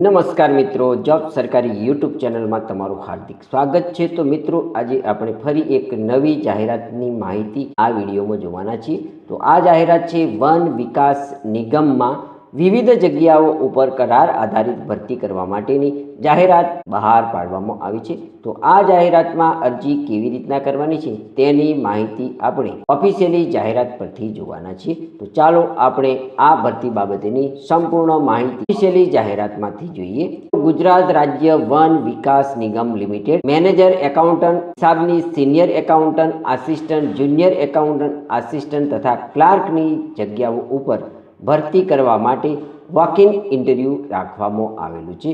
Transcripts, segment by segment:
નમસ્કાર મિત્રો, જોબ સરકારી યુટ્યુબ ચેનલમાં તમારું હાર્દિક સ્વાગત છે. તો મિત્રો, આજે આપણે ફરી એક નવી જાહેરાતની માહિતી આ વિડીયોમાં જોવાના છીએ. તો આ જાહેરાત છે વન વિકાસ નિગમમાં વિવિધ જગ્યાઓ ઉપર કરાર આધારિત ભરતી કરવા માટેની જાહેરાત બહાર પાડવામાં આવી છે. તો આ જાહેરાતમાં અરજી કેવી રીતના કરવાની છે તેની માહિતી આપણે ઓફિશિયલી જાહેરાત પરથી જોવાના છીએ. તો ચાલો આપણે આ ભરતી બાબતેની સંપૂર્ણ માહિતી ઓફિશિયલી જાહેરાતમાંથી જોઈએ. ગુજરાત રાજ્ય વન વિકાસ નિગમ limited manager accountant હિસાબની senior accountant, assistant junior accountant, assistant તથા ક્લાર્કની જગ્યાઓ ઉપર ભરતી કરવા માટે વોક ઇન ઇન્ટરવ્યૂ રાખવામાં આવેલું છે.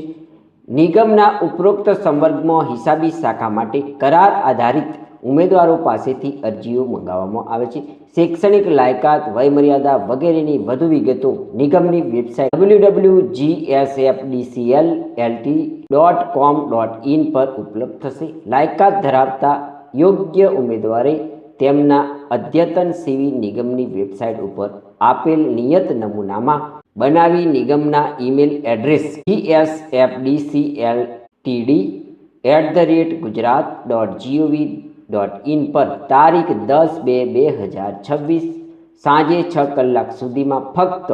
નિગમના ઉપરોક્ત સંવર્ગમાં હિસાબી શાખા માટે કરાર આધારિત ઉમેદવારો પાસેથી અરજીઓ મંગાવવામાં આવે છે. શૈક્ષણિક લાયકાત, વયમર્યાદા વગેરેની વધુ વિગતો નિગમની website W W G S F DCL LT dot com dot in પર ઉપલબ્ધ થશે. લાયકાત ધરાવતા યોગ્ય ઉમેદવારે તેમના અદ્યતન સીવી નિગમની વેબસાઇટ ઉપર આપેલ નિયત નમૂનામાં બનાવી નિગમના email address S F D C L TD at the rate Gujarat dot GOV dot in પર તારીખ દસ બે બે હજાર છવ્વીસ સાંજે છ કલાક સુધીમાં ફક્ત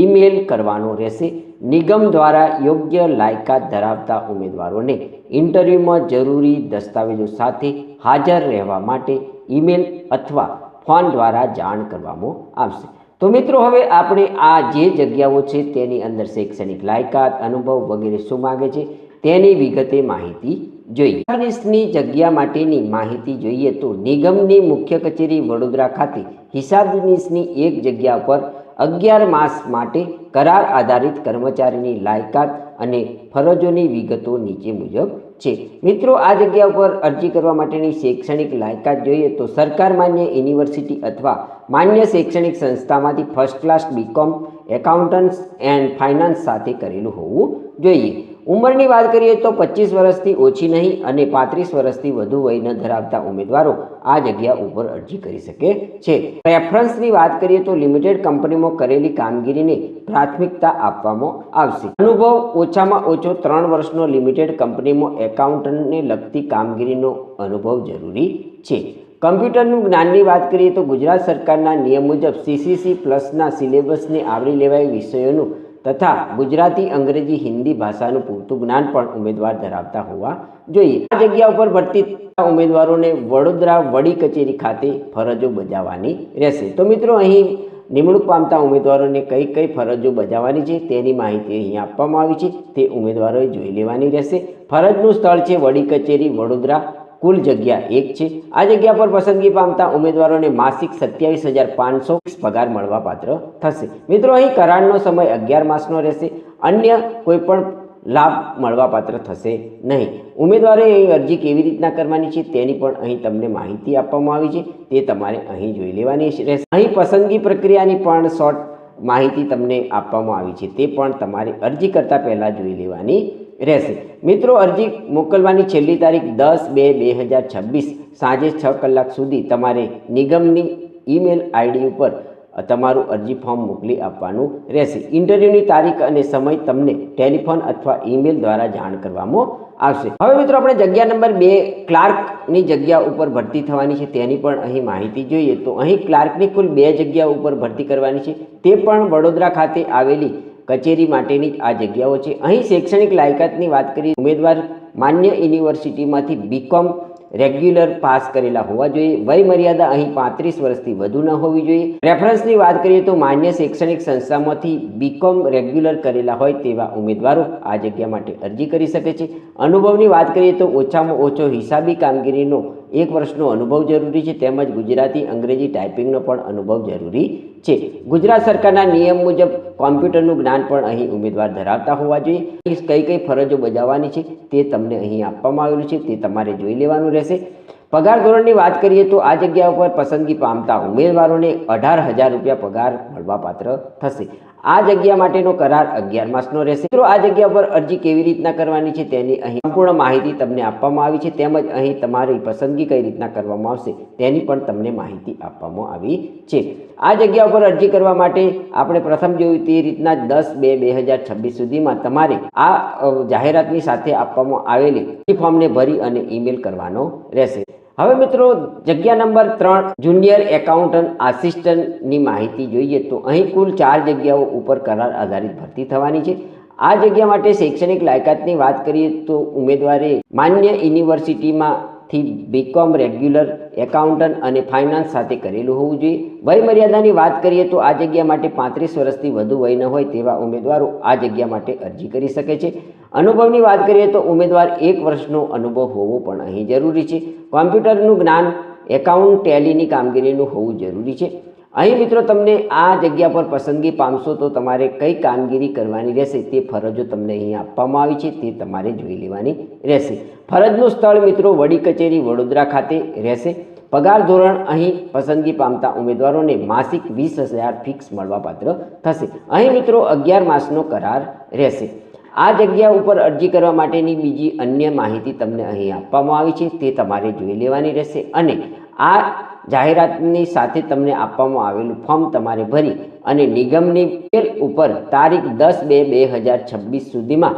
ઈમેલ કરવાનો રહેશે. નિગમ દ્વારા યોગ્ય લાયકાત ધરાવતા ઉમેદવારોને ઇન્ટરવ્યૂમાં જરૂરી દસ્તાવેજો સાથે હાજર રહેવા માટે ઈમેલ અથવા ફોન દ્વારા જાણ કરવામાં આવશે. તો મિત્રો હવે આપણે આ જે જગ્યાઓ છે તેની અંદર શૈક્ષણિક લાયકાત, અનુભવ વગેરે શું માગે છે તેની વિગતે માહિતી જોઈએ. હિસાબનીશની જગ્યા માટેની માહિતી જોઈએ તો નિગમની મુખ્ય કચેરી વડોદરા ખાતે હિસાબનીશની એક જગ્યા પર અગિયાર માસ માટે કરાર આધારિત કર્મચારીની લાયકાત અને ફરજોની વિગતો નીચે મુજબ છે. મિત્રો, આ જગ્યા ઉપર અરજી કરવા માટેની શૈક્ષણિક લાયકાત જોઈએ તો સરકાર માન્ય યુનિવર્સિટી અથવા માન્ય શૈક્ષણિક સંસ્થામાંથી first class B Com accountants and finance સાથે કરેલું હોવું જોઈએ. ઉંમરની વાત કરીએ તો પચીસ વર્ષથી ઓછી નહીં અને પાંત્રીસ વર્ષથી વધુ વય ન ધરાવતા ઉમેદવારો આ જગ્યા ઉપર અરજી કરી શકે છે. પ્રેફરન્સની વાત કરીએ તો લિમિટેડ કંપનીમાં કરેલી કામગીરીને પ્રાથમિકતા આપવામાં આવશે. અનુભવ ઓછામાં ઓછો ત્રણ વર્ષનો લિમિટેડ કંપનીમાં એકાઉન્ટન્ટને લગતી કામગીરીનો અનુભવ જરૂરી છે. કમ્પ્યુટરનું જ્ઞાનની વાત કરીએ તો ગુજરાત સરકારના નિયમ મુજબ સીસીસી પ્લસના સિલેબસને આવરી લેવાય વિષયોનું તથા ગુજરાતી, અંગ્રેજી, હિન્દી ભાષાનું પૂરતું જ્ઞાન પણ ઉમેદવાર ધરાવતા હોવા જોઈએ. આ જગ્યા ઉપર ભરતી ઉમેદવારોને વડોદરા વડી કચેરી ખાતે ફરજો બજાવવાની રહેશે. તો મિત્રો, અહીં નિમણૂક પામતા ઉમેદવારોને કઈ કઈ ફરજો બજાવવાની છે તેની માહિતી અહીં આપવામાં આવી છે. તે ઉમેદવારોએ જોઈ લેવાની રહેશે. ફરજનું સ્થળ છે વડી કચેરી વડોદરા કુલ જગ્યા એક છે. આ જગ્યા પર પસંદગી પામતા ઉમેદવારોને માસિક સત્યાવીસ હજાર પાંચસો પગાર મળવાપાત્ર થશે. મિત્રો, અહીં કરારનો સમય અગિયાર માસનો રહેશે. અન્ય કોઈ પણ લાભ મળવાપાત્ર થશે નહીં. ઉમેદવારોએ અહીં અરજી કેવી રીતના કરવાની છે તેની પણ અહીં તમને માહિતી આપવામાં આવી છે. તે તમારે અહીં જોઈ લેવાની રહેશે. અહીં પસંદગી પ્રક્રિયાની પણ શોર્ટ માહિતી તમને આપવામાં આવી છે. તે પણ તમારે અરજી કરતાં પહેલાં જોઈ લેવાની રહેશે. મિત્રો, અરજી મોકલવાની છેલ્લી તારીખ દસ બે બે હજાર છવ્વીસ સાંજે છ કલાક સુધી તમારે નિગમની ઈમેલ આઈડી ઉપર તમારું અરજી ફોર્મ મોકલી આપવાનું રહેશે. ઇન્ટરવ્યૂની તારીખ અને સમય તમને ટેલિફોન અથવા ઈમેલ દ્વારા જાણ કરવામાં આવશે. હવે મિત્રો, આપણે જગ્યા નંબર બે, ક્લાર્કની જગ્યા ઉપર ભરતી થવાની છે, તેની પણ અહીં માહિતી જોઈએ. તો અહીં ક્લાર્કની કુલ બે જગ્યા ઉપર ભરતી કરવાની છે. તે પણ વડોદરા ખાતે આવેલી કચેરી માટેની આ જગ્યાઓ છે. અહીં શૈક્ષણિક લાયકાતની વાત કરીએ, ઉમેદવાર માન્ય યુનિવર્સિટીમાંથી બીકોમ રેગ્યુલર પાસ કરેલા હોવા જોઈએ. વય મર્યાદા અહીં પાંત્રીસ વર્ષથી વધુ ન હોવી જોઈએ. રેફરન્સની વાત કરીએ તો માન્ય શૈક્ષણિક સંસ્થામાંથી બીકોમ રેગ્યુલર કરેલા હોય તેવા ઉમેદવારો આ જગ્યા માટે અરજી કરી શકે છે. અનુભવની વાત કરીએ તો ઓછામાં ઓછો હિસાબી કામગીરીનો એક વર્ષનો અનુભવ જરૂરી છે. તેમજ ગુજરાતી અંગ્રેજી ટાઈપિંગનો પણ અનુભવ જરૂરી છે. ગુજરાત સરકારના નિયમ મુજબ કોમ્પ્યુટરનું જ્ઞાન પણ અહીં ઉમેદવાર ધરાવતા હોવા જોઈએ. કઈ કઈ ફરજો બજાવવાની છે તે તમને અહીં આપવામાં આવેલું છે, તે તમારે જોઈ લેવાનું રહેશે. પગાર ધોરણની વાત કરીએ તો આ જગ્યા ઉપર પસંદગી પામતા ઉમેદવારોને અઢાર હજાર રૂપિયા પગાર મળવાપાત્ર થશે. આ જગ્યા માટેનો કરાર અગિયાર માસનો રહેશે. મિત્રો, આ જગ્યા પર અરજી કેવી રીતના કરવાની છે તેની અહીં સંપૂર્ણ માહિતી તમને આપવામાં આવી છે. તેમજ અહીં તમારી પસંદગી કઈ રીતના કરવામાં આવશે તેની પણ તમને માહિતી આપવામાં આવી છે. આ જગ્યા ઉપર અરજી કરવા માટે આપણે પ્રથમ જોયું તે રીતના દસ બે બે હજાર છવ્વીસ સુધીમાં તમારે આ જાહેરાતની સાથે આપવામાં આવેલી ફોર્મને ભરી અને ઈમેલ કરવાનો રહેશે. હવે મિત્રો, જગ્યા નંબર ત્રણ જુનિયર એકાઉન્ટન્ટ આસિસ્ટન્ટની માહિતી જોઈએ તો અહીં કુલ ચાર જગ્યાઓ ઉપર કરાર આધારિત ભરતી થવાની છે. આ જગ્યા માટે શૈક્ષણિક લાયકાતની વાત કરીએ તો ઉમેદવારે માન્ય યુનિવર્સિટીમાંથી બીકોમ રેગ્યુલર એકાઉન્ટન્ટ અને ફાઇનાન્સ સાથે કરેલું હોવું જોઈએ. વયમર્યાદાની વાત કરીએ તો આ જગ્યા માટે પાંત્રીસ વર્ષથી વધુ વય ન હોય તેવા ઉમેદવારો આ જગ્યા માટે અરજી કરી શકે છે. અનુભવની વાત કરીએ તો ઉમેદવાર એક વર્ષનો અનુભવ હોવો પણ અહીં જરૂરી છે. કોમ્પ્યુટરનું જ્ઞાન એકાઉન્ટ ટેલીની કામગીરીનું હોવું જરૂરી છે. અહીં મિત્રો તમને આ જગ્યા પર પસંદગી પામશો તો તમારે કઈ કામગીરી કરવાની રહેશે તે ફરજો તમને અહીં આપવામાં આવી છે, તે તમારે જોઈ લેવાની રહેશે. ફરજનું સ્થળ મિત્રો વડી કચેરી વડોદરા ખાતે રહેશે. પગાર ધોરણ અહીં પસંદગી પામતા ઉમેદવારોને માસિક વીસ હજાર ફિક્સ મળવાપાત્ર થશે. અહીં મિત્રો અગિયાર માસનો કરાર રહેશે. આ જગ્યા ઉપર અરજી કરવા માટેની બીજી અન્ય માહિતી તમને અહીં આપવામાં આવી છે, તે તમારે જોઈ લેવાની રહેશે. અને આ જાહેરાતની સાથે તમને આપવામાં આવેલું ફોર્મ તમારે ભરી અને નિગમની મેલ ઉપર તારીખ દસ બે બે હજાર છવ્વીસ સુધીમાં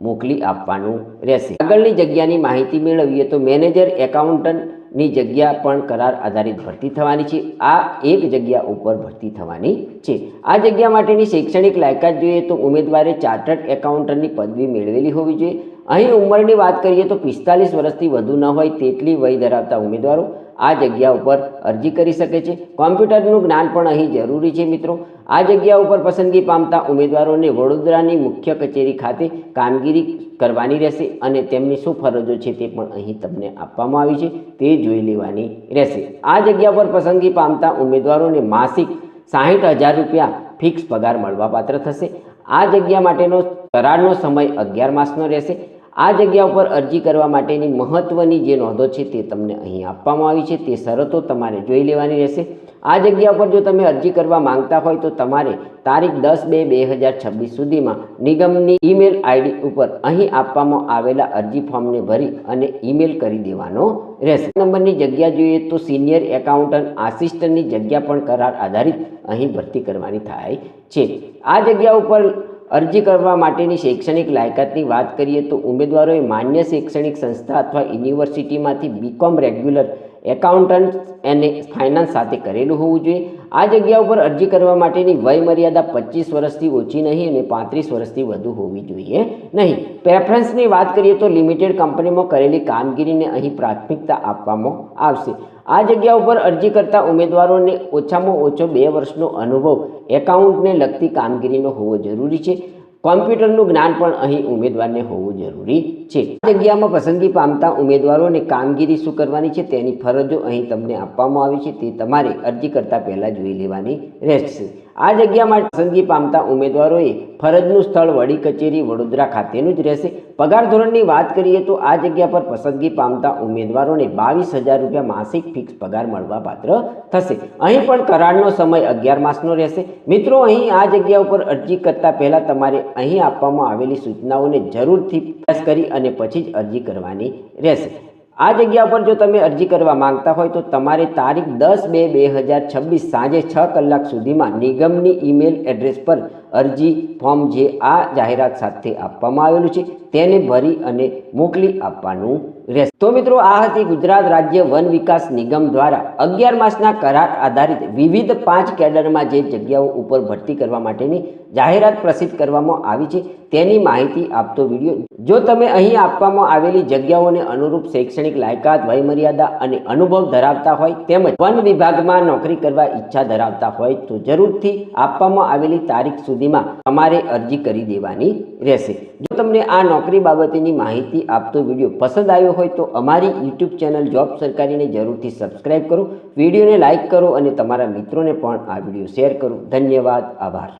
મોકલી આપવાનું રહેશે. આગળની જગ્યાની માહિતી મેળવીએ તો મેનેજર, એકાઉન્ટન્ટની જગ્યા પણ કરાર આધારિત ભરતી થવાની છે. આ એક જગ્યા ઉપર ભરતી થવાની છે. આ જગ્યા માટેની શૈક્ષણિક લાયકાત જોઈએ તો ઉમેદવારે ચાર્ટર્ડ એકાઉન્ટન્ટની પદવી મેળવેલી હોવી જોઈએ. અહીં ઉંમરની વાત કરીએ તો પિસ્તાલીસ વર્ષથી વધુ ન હોય તેટલી વય ધરાવતા ઉમેદવારો આ જગ્યા ઉપર અરજી કરી શકે છે. કોમ્પ્યુટરનું જ્ઞાન પણ અહીં જરૂરી છે મિત્રો. આ જગ્યા ઉપર પસંદગી પામતા ઉમેદવારોને વડોદરાની મુખ્ય કચેરી ખાતે કામગીરી કરવાની રહેશે અને તેમની શું ફરજો છે તે પણ અહીં તમને આપવામાં આવી છે. તે જોઈ લેવાની રહેશે. આ જગ્યા પર પસંદગી પામતા ઉમેદવારોને માસિક સાહીઠ હજાર રૂપિયા ફિક્સ પગાર મળવાપાત્ર થશે. આ જગ્યા માટેનો કરારનો સમય અગિયાર માસનો રહેશે. આ જગ્યા ઉપર અરજી કરવા માટેની મહત્ત્વની જે નોંધો છે તે તમને અહીં આપવામાં આવી છે. તે શરતો તમારે જોઈ લેવાની રહેશે. આ જગ્યા ઉપર જો તમે અરજી કરવા માંગતા હોય તો તમારે તારીખ દસ બે બે હજાર છવ્વીસ સુધીમાં નિગમની ઈમેલ આઈડી ઉપર અહીં આપવામાં આવેલા અરજી ફોર્મને ભરી અને ઈમેલ કરી દેવાનો રહેશે. નંબરની જગ્યા જોઈએ તો સિનિયર એકાઉન્ટન્ટ આસિસ્ટન્ટની જગ્યા પણ કરાર આધારિત અહીં ભરતી કરવાની થાય છે. આ જગ્યા ઉપર અરજી કરવા માટેની શૈક્ષણિક લાયકાતની વાત કરીએ તો ઉમેદવારોએ માન્ય શૈક્ષણિક સંસ્થા અથવા યુનિવર્સિટીમાંથી બીકોમ રેગ્યુલર એકાઉન્ટન્ટ એને ફાઇનાન્સ સાથે કરેલું હોવું જોઈએ. આ જગ્યા ઉપર અરજી કરવા માટેની વય મર્યાદા પચીસ વર્ષથી ઓછી નહીં અને પાંત્રીસ વર્ષથી વધુ હોવી જોઈએ નહીં. પ્રેફરન્સની વાત કરીએ તો લિમિટેડ કંપનીમાં કરેલી કામગીરીને અહીં પ્રાથમિકતા આપવામાં આવશે. આ જગ્યા ઉપર અરજી કરતા ઉમેદવારોને ઓછામાં ઓછો બે વર્ષનો અનુભવ એકાઉન્ટને લગતી કામગીરીનો હોવો જરૂરી છે. કોમ્પ્યુટરનું જ્ઞાન પણ અહીં ઉમેદવારને હોવું જરૂરી છે. જગ્યામાં પસંદગી પામતા ઉમેદવારોને કામગીરી શું કરવાની છે તેની ફરજો અહીં તમને આપવામાં આવી છે. તે તમારે અરજી કરતાં પહેલાં જોઈ લેવાની રહેશે. આ જગ્યામાં પસંદગી પામતા ઉમેદવારોએ ફરજનું સ્થળ વડી કચેરી વડોદરા ખાતેનું જ રહેશે. પગાર ધોરણની વાત કરીએ તો આ જગ્યા પર પસંદગી પામતા ઉમેદવારોને બાવીસ હજાર રૂપિયા માસિક ફિક્સ પગાર મળવા પાત્ર થશે. અહીં પણ કરારનો સમય અગિયાર માસનો રહેશે. મિત્રો, અહીં આ જગ્યા ઉપર અરજી કરતા પહેલાં તમારે અહીં આપવામાં આવેલી સૂચનાઓને જરૂરથી પ્રયાસ કરી અને પછી જ અરજી કરવાની રહેશે. આ જગ્યા પર જો તમે અરજી કરવા માંગતા હોય તો તમારે તારીખ દસ બે બે હજાર છવ્વીસ સાંજે છ કલાક સુધીમાં નિગમની ઈમેલ એડ્રેસ પર અરજી ફોર્મ જે આ જાહેરાત સાથે આપવામાં આવેલું છે તેને ભરી અને મોકલી આપવાનું રહેશે. તો મિત્રો, આ હતી ગુજરાત રાજ્ય વન વિકાસ નિગમ દ્વારા અગિયાર માસના કરાર આધારિત વિવિધ પાંચ કેડરમાં જે જગ્યાઓ ઉપર ભરતી કરવા માટેની જાહેરાત પ્રસિદ્ધ કરવામાં આવી છે. તેની માહિતી આપતો વીડિયો. જો તમે અહીં આપવામાં આવેલી જગ્યાઓને અનુરૂપ શૈક્ષણિક લાયકાત, વયમર્યાદા અને અનુભવ ધરાવતા હોય તેમજ વન વિભાગમાં નોકરી કરવા ઈચ્છા ધરાવતા હોય તો જરૂરથી આપવામાં આવેલી તારીખ સુધીમાં તમારે અરજી કરી દેવાની રહેશે. જો તમને આ નોકરી બાબતેની માહિતી આપતો વીડિયો પસંદ આવ્યો હોય તો અમારી યુટ્યુબ ચેનલ જોબ સરકારીને જરૂરથી સબસ્ક્રાઈબ કરો. વિડીયોને લાઇક કરો અને તમારા મિત્રોને પણ આ વીડિયો શેર કરો. ધન્યવાદ. આભાર.